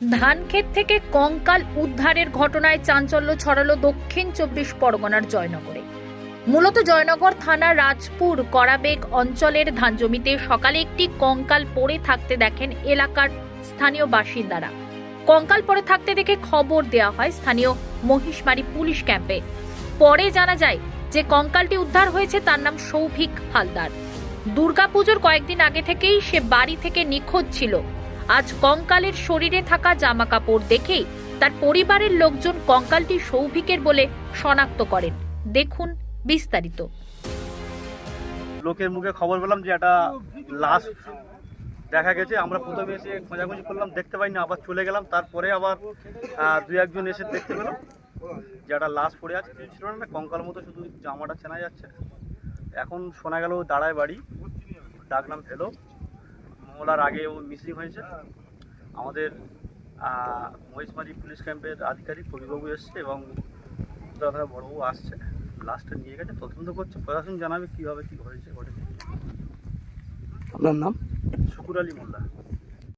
ধানক্ষেত থেকে কঙ্কাল উদ্ধারের ঘটনায় চাঞ্চল্য ছড়ালো দক্ষিণ চব্বিশ পরগনার জয়নগরে। মূলত জয়নগর থানার রাজপুর করাবেগ অঞ্চলের ধান জমিতে সকালে একটি কঙ্কাল পড়ে থাকতে দেখেন এলাকার স্থানীয় বাসিন্দারা। কঙ্কাল পড়ে থাকতে দেখে খবর দেওয়া হয় স্থানীয় মহিষমারি পুলিশ ক্যাম্পে। পরে জানা যায় যে কঙ্কালটি উদ্ধার হয়েছে তার নাম সৌভিক হালদার। দুর্গাপুজোর কয়েকদিন আগে থেকেই সে বাড়ি থেকে নিখোঁজ ছিল। আজ কঙ্কালের শরীরে থাকা জামা কাপড় দেখেই তার পরিবারের লোকজন কঙ্কালটি সৌভিকের বলে শনাক্ত করেন। দেখুন বিস্তারিত। লোকের মুখে খবর পেলাম যে একটা লাশ দেখা গেছে। আমরা প্রথমে এসে খোঁজাখুঁজি করলাম, দেখতে পাইনি, আবার চলে গেলাম। তারপরে আবার দু একজন এসে দেখতে পেলাম যে একটা লাশ পড়ে আছে। ছিল না কঙ্কাল মতো শুধু জামাটা চেনা যাচ্ছে। এখন শোনা গেল দাঁড়ায় বাড়ি। ডাকলাম ভেলো আগে ও মিসিং হয়েছে। আমাদের মহিষমারি পুলিশ ক্যাম্পের আধিকারিক কবিবাবু এসছে এবং দাদা বড়বাবু আসছে। লাস্টে নিয়ে গেছে তদন্ত করছে প্রশাসন জানাবে কীভাবে কী হয়েছে ঘটেছে আপনার নাম? শুকুর আলী মোল্লা।